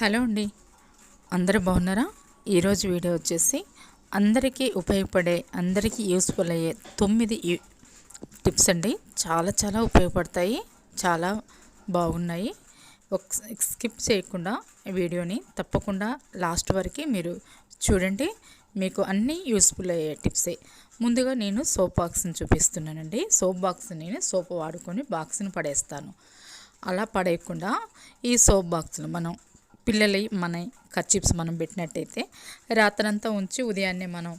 Hello అండి. అందరూ బాగున్నారా? ఈరోజు వీడియో వచ్చేసి అందరికీ ఉపయోగపడే అందరికీ యూస్ఫుల్ అయ్యే తొమ్మిది టిప్స్ అండి. చాలా చాలా ఉపయోగపడతాయి. చాలా బాగున్నాయి. ఒక స్కిప్ చేయకుండా వీడియోని తప్పకుండా లాస్ట్ వరకు మీరు చూడండి. మీకు అన్నీ యూస్ఫుల్ అయ్యే టిప్సే ముందుగా నేను సోప్ బాక్స్ని చూపిస్తున్నానండి. సోప్ బాక్స్ నేను సోప్ వాడుకొని బాక్స్ని పడేస్తాను. అలా పడేయకుండా ఈ సోప్ బాక్స్లో మనం పిల్లలై మన కర్చిప్స్ మనం పెట్టినట్టయితే రాత్రంతా ఉంచి ఉదయాన్నే మనం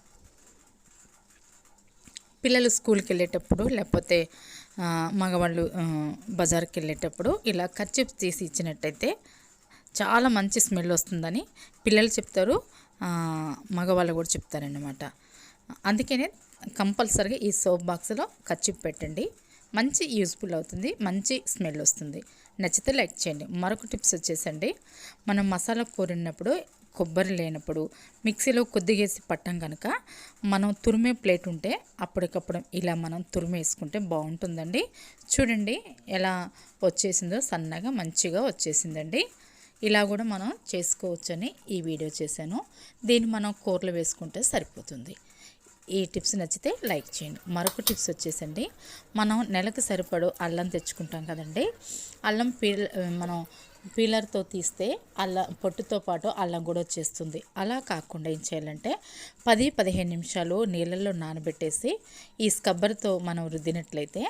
పిల్లలు స్కూల్కి వెళ్ళేటప్పుడు లేకపోతే మగవాళ్ళు బజార్కి వెళ్ళేటప్పుడు ఇలా కర్చిప్స్ తీసి ఇచ్చినట్టయితే చాలా మంచి స్మెల్ వస్తుందని పిల్లలు చెప్తారు మగవాళ్ళు కూడా చెప్తారన్నమాట. అందుకనే కంపల్సరీగా ఈ సోప్ బాక్స్లో కర్చిప్ పెట్టండి. మంచి యూస్ఫుల్ అవుతుంది మంచి స్మెల్ వస్తుంది. నచ్చితే లైక్ చేయండి. మరొక టిప్స్ వచ్చేసండి. మనం మసాలా కూరినప్పుడు కొబ్బరి లేనప్పుడు మిక్సీలో కొద్దిగేసి పట్టం కనుక మనం తురిమే ప్లేట్ ఉంటే అప్పటికప్పుడు ఇలా మనం తురిమేసుకుంటే బాగుంటుందండి. చూడండి ఎలా వచ్చేసిందో సన్నగా మంచిగా వచ్చేసిందండి. ఇలా కూడా మనం చేసుకోవచ్చని ఈ వీడియో చేశాను. దీన్ని మనం కూరలు వేసుకుంటే సరిపోతుంది. ఈ టిప్స్ నచ్చితే లైక్ చేయండి. మరొక టిప్స్ వచ్చేసండి. మనం నెలకు సరిపడు అల్లం తెచ్చుకుంటాం కదండి. అల్లం పీల్ మనం పీలర్తో తీస్తే అల్లం పొట్టుతో పాటు అల్లం కూడా వచ్చేస్తుంది. అలా కాకుండా ఏం చేయాలంటే పది పదిహేను నిమిషాలు నీళ్ళల్లో నానబెట్టేసి ఈ స్కబ్బర్తో మనం రుద్దినట్లయితే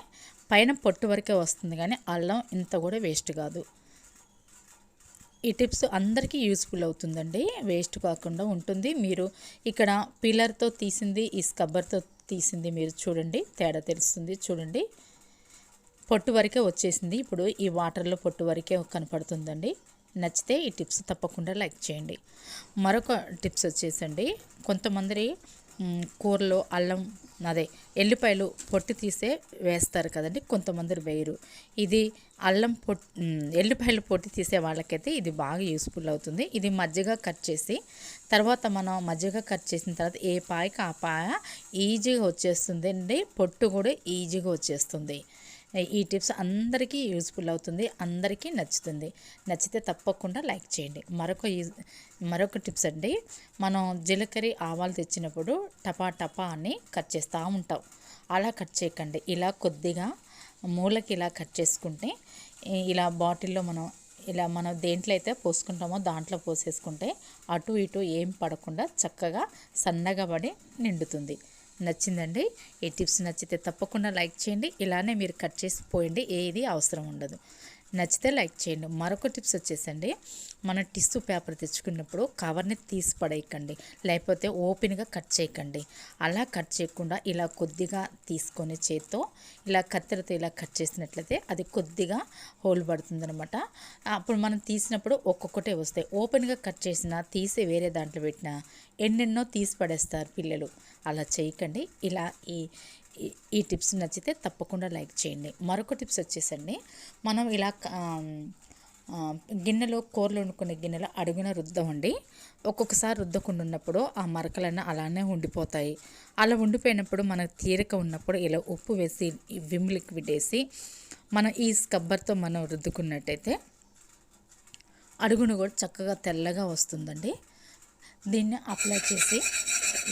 పైన పొట్టు వరకే వస్తుంది కానీ అల్లం ఇంత కూడా వేస్ట్ కాదు. ఈ టిప్స్ అందరికీ యూస్ఫుల్ అవుతుందండి. వేస్ట్ కాకుండా ఉంటుంది. మీరు ఇక్కడ పిల్లర్తో తీసింది ఈ స్కబ్బర్తో తీసింది మీరు చూడండి. తేడా తెలుస్తుంది చూడండి. పొట్టు వరకే వచ్చేసింది. ఇప్పుడు ఈ వాటర్లో పొట్టు వరకే కనపడుతుందండి. నచ్చితే ఈ టిప్స్ తప్పకుండా లైక్ చేయండి. మరొక టిప్స్ వచ్చేసండి. కొంతమంది కూరలో అల్లం అదే ఎల్లిపాయలు పొట్టు తీసే వేస్తారు కదండి కొంతమంది వేయరు. ఇది అల్లం పొట్ ఎల్లిపాయలు పొట్టి తీసే వాళ్ళకైతే ఇది బాగా యూస్ఫుల్ అవుతుంది. ఇది మజ్జిగ కట్ చేసి తర్వాత మనం మజ్జిగ కట్ చేసిన తర్వాత ఏ పాయకి ఆ పాయ ఈజీగా వచ్చేస్తుంది అండి పొట్టు కూడా ఈజీగా వచ్చేస్తుంది. ఈ టిప్స్ అందరికీ యూస్ఫుల్ అవుతుంది అందరికీ నచ్చుతుంది. నచ్చితే తప్పకుండా లైక్ చేయండి. మరొక యూజ్ మరొక టిప్స్ అండి మనం జీలకర్ర ఆవాలు తెచ్చినప్పుడు టపా టపా అని కట్ చేస్తూ ఉంటాం. అలా కట్ చేయకండి. ఇలా కొద్దిగా మూలకి ఇలా కట్ చేసుకుంటే ఇలా బాటిల్లో మనం ఇలా మనం దేంట్లో అయితే పోసుకుంటామో దాంట్లో పోసేసుకుంటే అటు ఇటు ఏం పడకుండా చక్కగా సన్నగా పడి నిండుతుంది. నచ్చిందండి. ఈ టిప్స్ నచ్చితే తప్పకుండా లైక్ చేయండి. ఇలానే మీరు కట్ చేసి పోయండి. ఏది అవసరం ఉండదు. నచ్చితే లైక్ చేయండి. మరొక టిప్స్ వచ్చేసండి. మన టిష్యూ పేపర్ తెచ్చుకున్నప్పుడు కవర్ని తీసి పడేయకండి. లేకపోతే ఓపెన్గా కట్ చేయకండి. అలా కట్ చేయకుండా ఇలా కొద్దిగా తీసుకొని చేత్తో ఇలా కత్తెరతో ఇలా కట్ చేసినట్లయితే అది కొద్దిగా హోల్ పడుతుందనమాట అప్పుడు మనం తీసినప్పుడు ఒక్కొక్కటే వస్తాయి. ఓపెన్గా కట్ చేసిన తీసి వేరే దాంట్లో పెట్టిన ఎన్నెన్నో తీసి పడేస్తారు పిల్లలు. అలా చేయకండి. ఇలా ఈ ఈ- ఈ టిప్స్ నచ్చితే తప్పకుండా లైక్ చేయండి. మరొక టిప్స్ వచ్చేసండి. మనం ఇలా గిన్నెలో కూరలు వండుకునే గిన్నెలో అడుగున రుద్దమండి ఒక్కొక్కసారి రుద్దకుండా ఉన్నప్పుడు ఆ మరకలన్నీ అలానే ఉండిపోతాయి. అలా ఉండిపోయినప్పుడు మనకు తీరిక ఉన్నప్పుడు ఇలా ఉప్పు వేసి విమ్ లిక్విడ్ వేసి మనం ఈ స్కబ్బర్తో మనం రుద్దుకున్నట్టయితే అడుగును కూడా చక్కగా తెల్లగా వస్తుందండి. దీన్ని అప్లై చేసి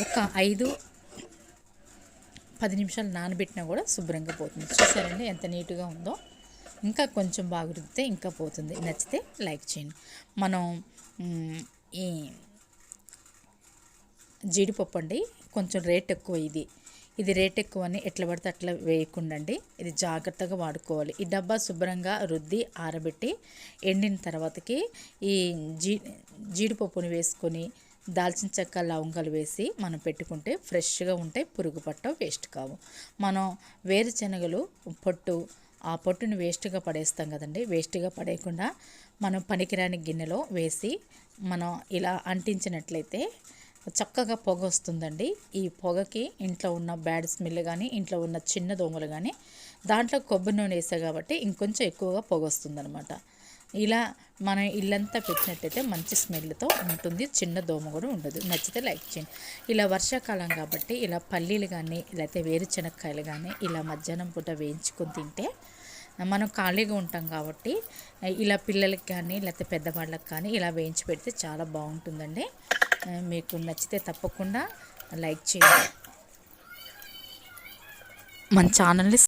ఒక ఐదు పది నిమిషాలు నానబెట్టినా కూడా శుభ్రంగా పోతుంది. చూసారండి ఎంత నీట్గా ఉందో? ఇంకా కొంచెం బాగా రుద్దితే ఇంకా పోతుంది. నచ్చితే లైక్ చేయండి. మనం ఈ జీడిపప్పు అండి కొంచెం రేట్ ఎక్కువ ఇది. ఇది రేట్ ఎక్కువ అని ఎట్లా పడితే అట్లా వేయకుండా అండి ఇది జాగ్రత్తగా వాడుకోవాలి. ఈ డబ్బా శుభ్రంగా రుద్ది ఆరబెట్టి ఎండిన తర్వాతకి ఈ జీ జీడిపప్పుని వేసుకొని దాల్చిన చెక్క లవంగాలు వేసి మనం పెట్టుకుంటే ఫ్రెష్గా ఉంటాయి పురుగు పట్ట వేస్ట్ కావు. మనం వేరుశనగలు పొట్టు ఆ పొట్టుని వేస్ట్గా పడేస్తాం కదండి. వేస్ట్గా పడేయకుండా మనం పనికిరాని గిన్నెలో వేసి మనం ఇలా అంటించినట్లయితే చక్కగా పొగ వస్తుందండి. ఈ పొగకి ఇంట్లో ఉన్న బ్యాడ్ స్మెల్ కానీ ఇంట్లో ఉన్న చిన్న దోమలు కానీ దాంట్లో కొబ్బరి నూనె వేసా కాబట్టి ఇంకొంచెం ఎక్కువగా పొగ వస్తుందన్నమాట. ఇలా మనం ఇల్లంతా పెట్టినట్టయితే మంచి స్మెల్తో ఉంటుంది. చిన్న దోమ కూడా ఉండదు. నచ్చితే లైక్ చేయండి. ఇలా వర్షాకాలం కాబట్టి ఇలా పల్లీలు కానీ లేకపోతే వేరుశనక్కాయలు కానీ ఇలా మధ్యాహ్నం పూట వేయించుకొని తింటే మనం ఖాళీగా ఉంటాం కాబట్టి ఇలా పిల్లలకి కానీ లేకపోతే పెద్దవాళ్ళకి కానీ ఇలా వేయించి పెడితే చాలా బాగుంటుందండి. మీకు నచ్చితే తప్పకుండా లైక్ చేయండి. మన ఛానల్ని